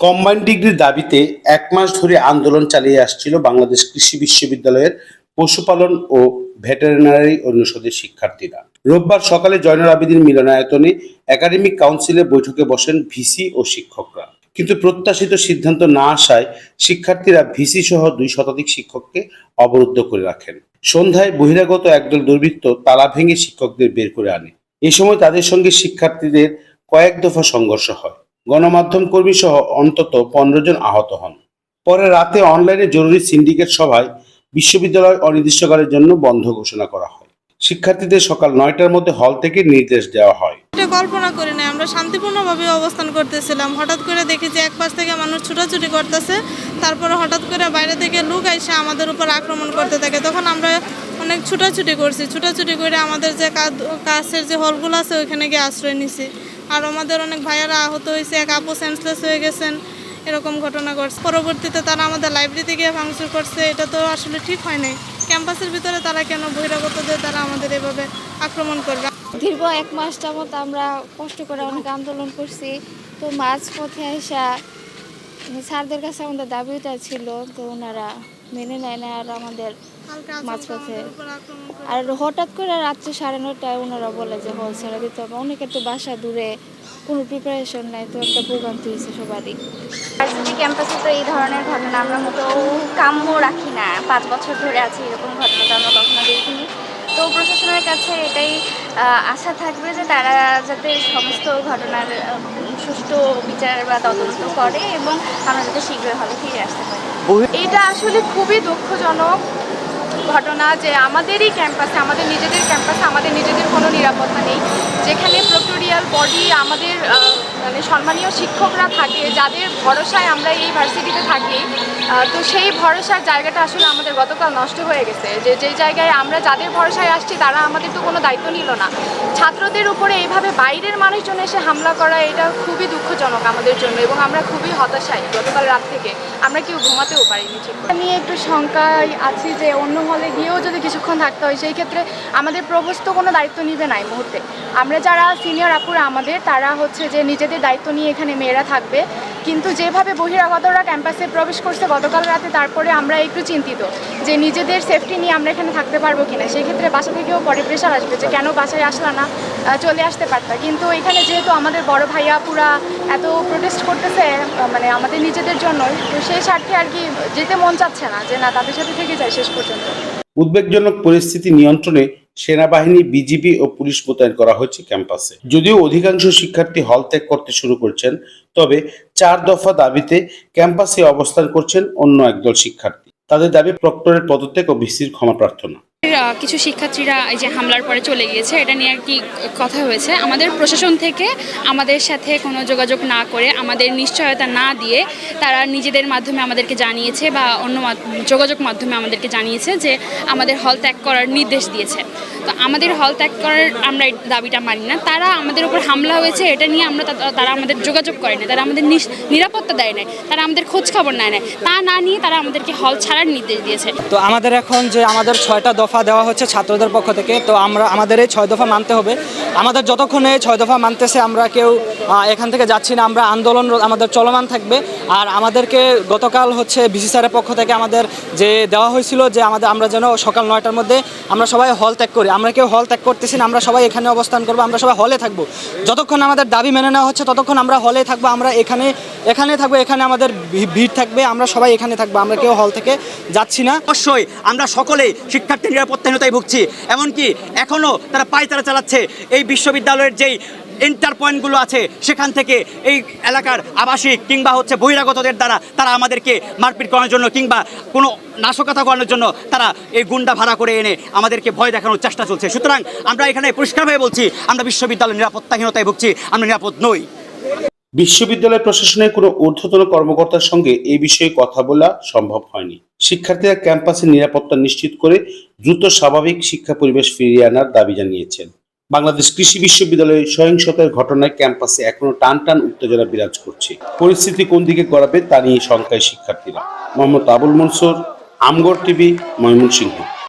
Combined ডিগ্রির দাবিতে এক মাস ধরে আন্দোলন চালিয়ে আসছিল বাংলাদেশ কৃষি বিশ্ববিদ্যালয়ের পশুপালন ও ভেটেরিনারি অনুষদের শিক্ষার্থীরা। রোববার সকালে জয়নুল আবেদীন মিলনায়তনে একাডেমিক কাউন্সিলে বৈঠকে বসেন ভিসি ও শিক্ষকরা। কিন্তু প্রত্যাশিত সিদ্ধান্ত না আসায় শিক্ষার্থীরা ভিসি সহ দুই শতাধিক শিক্ষককে অবরুদ্ধ করে রাখেন। সন্ধ্যায় বহিরাগত একদল দুর্বৃত্ত তালা ভেঙে শিক্ষকদের বের করে আনে। এ সময় তাদের সঙ্গে শিক্ষার্থীদের কয়েক দফা সংঘর্ষ হয়। গণমাধ্যম কর্মী সহ অন্তত পনেরো জন আহত হন। পরে রাতে অনলাইনে জরুরি সিন্ডিকেট সভায় বিশ্ববিদ্যালয় অনির্দিষ্টকালের জন্য বন্ধ ঘোষণা করা হয়। শিক্ষার্থীদের সকাল নয়টার মধ্যে হল থেকে নির্দেশ দেওয়া হয়। এটা কল্পনা করি না আমরা শান্তিপূর্ণভাবে অবস্থান করতেছিলাম। হঠাৎ করে দেখি যে এক পাশ থেকে মানুষ ছুটাছুটি করতেছে, তারপরে হঠাৎ করে বাইরে থেকে লোক এসে আমাদের উপর আক্রমণ করতে থাকে। তখন আমরা অনেক ছুটাছুটি করছি। ছুটাছুটি করে আমাদের যে কাছের যে হলগুলো আছে, ওইখানে গিয়ে আশ্রয় নিছি। আর আমাদের অনেক ভাইয়ারা আহত হয়েছে, এক আপু সেন্সলেস হয়ে গেছেন, এরকম ঘটনা ঘটছে। পরবর্তীতে তারা আমাদের লাইব্রেরিতে গিয়ে ভাঙচুর করছে, এটা তো আসলে ঠিক হয় নাই। ক্যাম্পাসের ভিতরে তারা কেন বহিরাগতদের তারা আমাদের এভাবে আক্রমণ করবে? দীর্ঘ এক মাস যাবত আমরা কষ্ট করে অনেক আন্দোলন করছি। তো মাঝ পথে আসা স্যারদের কাছে আমাদের দাবিটা ছিল, তো ওনারা মেনে নেয় না আর আমাদের আর হঠাৎ করে রাত্রে সাড়ে নটায় ওনারা বলে যে হল ছেড়ে দিতে হবে। অনেকের তো বাসা দূরে কোনো প্রিপারেশন নাই তো একটা ভোগান্তি হয়েছে সবারই। ভার্সিটি ক্যাম্পাসে তো এই ধরনের ঘটনা আমরা মতো কাম্য রাখি না। পাঁচ বছর ধরে আছি এরকম ঘটনা তো আমরা কখনো দেখিনি। তো প্রশাসনের কাছে এটাই আশা থাকবে যে তারা যাতে সমস্ত ঘটনার সুষ্ঠু বিচার বা তদন্ত করে এবং আমরা যাতে শীঘ্রই হলে ফিরে আসতে পারি। এটা আসলে খুবই দুঃখজনক। ঘটনা যে আমাদেরই ক্যাম্পাসে, আমাদের নিজেদের ক্যাম্পাসে, আমাদের নিজেদের কোনো নিরাপত্তা নেই। যেখানে প্রক্টোরিয়াল বডি আমাদের মানে সম্মানীয় শিক্ষকরা থাকে, যাদের ভরসায় আমরা এই ভার্সিটিতে থাকি তো সেই ভরসার জায়গাটা আসলে আমাদের গতকাল নষ্ট হয়ে গেছে। যে যেই জায়গায় আমরা যাদের ভরসায় আসছি, তারা আমাদের তো কোনো দায়িত্ব নিল না। ছাত্রদের উপরে এইভাবে বাইরের মানুষজন এসে হামলা করা, এটা খুবই দুঃখজনক আমাদের জন্য এবং আমরা খুবই হতাশাই গতকাল রাত থেকে। আমরা কেউ ঘুমাতেও পারিনি ঠিক। নিয়ে একটু শঙ্কায় আছি যে, অন্য হলে গিয়েও যদি কিছুক্ষণ থাকতে হয়, সেই ক্ষেত্রে আমাদের প্রভোস্ত কোনো দায়িত্ব নিবে না এই মুহূর্তে। আমরা যারা সিনিয়র আপুরা আমাদের, তারা হচ্ছে যে, নিজেদের দায়িত্ব নিয়ে এখানে মেয়েরা থাকবে। কিন্তু যেভাবে বহিরাগতরা ক্যাম্পাসে প্রবেশ করছে গতকাল রাতে, তারপরে আমরা একটু চিন্তিত যে নিজেদের সেফটি নিয়ে আমরা এখানে থাকতে পারব কিনা। সেই ক্ষেত্রে বাসা থেকেও পরে প্রেশার আসবে যে কেন বাসায় আসলা না চলে আসতে পারতা। কিন্তু এখানে যেহেতু আমাদের বড় ভাইয়া পুরা এত প্রোটেস্ট করতেছে মানে আমাদের নিজেদের জন্যই, তো সেই স্বার্থে আর কি যেতে মন চাচ্ছে না যে না, তাদের সাথে থেকে যায় শেষ পর্যন্ত। উদ্বেগজনক পরিস্থিতি নিয়ন্ত্রণে সেনাবাহিনী, বিজিবি ও পুলিশ মোতায়েন করা হয়েছে ক্যাম্পাসে। যদিও অধিকাংশ শিক্ষার্থী হল ত্যাগ করতে শুরু করছেন, তবে চার দফা দাবিতে ক্যাম্পাসে অবস্থান করছেন অন্য একদল শিক্ষার্থী। তাদের দাবি প্রক্টরের পদত্যাগ ও ভিসির ক্ষমা প্রার্থনা। কিছু শিক্ষার্থীরা এই যে হামলার পরে চলে গিয়েছে, এটা নিয়ে আর কি কথা হয়েছে। আমাদের প্রশাসন থেকে আমাদের সাথে কোনো যোগাযোগ না করে, আমাদের নিশ্চয়তা না দিয়ে তারা নিজেদের মাধ্যমে আমাদেরকে জানিয়েছে বা অন্য যোগাযোগ মাধ্যমে আমাদেরকে জানিয়েছে যে আমাদের হল ত্যাগ করার নির্দেশ দিয়েছে। তো আমাদের হল ত্যাগ করার আমরা দাবিটা মানি না। তারা আমাদের উপর হামলা হয়েছে, এটা নিয়ে আমরা তারা আমাদের যোগাযোগ করে না তারা আমাদের নিরাপত্তা দেয় নাই, তারা আমাদের খোঁজ খবর নেয় না তা না নিয়ে তারা আমাদেরকে হল ছাড়ার নির্দেশ দিয়েছে। তো আমাদের এখন যে আমাদের ছয়টা দফা দেওয়া হচ্ছে ছাত্রদের পক্ষ থেকে, তো আমরা আমাদের এই ছয় দফা মানতে হবে। আমাদের যতক্ষণ ছয় দফা মানতেছে, আমরা কেউ এখান থেকে যাচ্ছি না, আমরা আন্দোলন আমাদের চলমান থাকবে। আর আমাদেরকে গতকাল হচ্ছে বিসি স্যারের পক্ষ থেকে আমাদের যে দেওয়া হয়েছিল যে আমাদের, আমরা যেন সকাল নয়টার মধ্যে আমরা সবাই হল ত্যাগ করি। আমরা কেউ হল ত্যাগ করতেছি না, আমরা সবাই এখানে অবস্থান করব, আমরা সবাই হলে থাকব। যতক্ষণ আমাদের দাবি মেনে নেওয়া হচ্ছে, ততক্ষণ আমরা হলে থাকব, আমরা এখানে এখানে থাকব, এখানে আমাদের ভিড় থাকবে, আমরা সবাই এখানে থাকব, আমরা কেউ হল থেকে যাচ্ছি না। অবশ্যই, আমরা সকলেই শিক্ষার্থী নিরাপত্তাহীনতায় ভুগছি। এমনকি এখনও তারা পায়তারা চালাচ্ছে। এই বিশ্ববিদ্যালয়ের যেই এন্টার পয়েন্টগুলো আছে, সেখান থেকে এই এলাকার আবাসিক কিংবা হচ্ছে বহিরাগতদের দ্বারা তারা আমাদেরকে মারপিট করানোর জন্য কিংবা কোনো নাশকতা করানোর জন্য তারা এই গুন্ডা ভাড়া করে এনে আমাদেরকে ভয় দেখানোর চেষ্টা চলছে। সুতরাং আমরা এখানে পরিষ্কারভাবে বলছি, আমরা বিশ্ববিদ্যালয় নিরাপত্তাহীনতায় ভুগছি, আমরা নিরাপদ নই। বিশ্ববিদ্যালয় প্রশাসনের কোনো ঊর্ধ্বতন কর্মকর্তার সঙ্গে এই বিষয়ে কথা বলা সম্ভব হয়নি। শিক্ষার্থীরা ক্যাম্পাসের নিরাপত্তা নিশ্চিত করে দ্রুত স্বাভাবিক শিক্ষা পরিবেশ ফিরিয়ে আনার দাবি জানিয়েছেন। বাংলাদেশ কৃষি বিশ্ববিদ্যালয়ে সহিংসতার ঘটনায় ক্যাম্পাসে এখনও টান টান উত্তেজনা বিরাজ করছে। পরিস্থিতি কোন দিকে গড়াবে তা নিয়ে শঙ্কায় শিক্ষার্থীরা। মোহাম্মদ আবুল মনসুর, আমগড় টিভি, ময়মনসিংহ।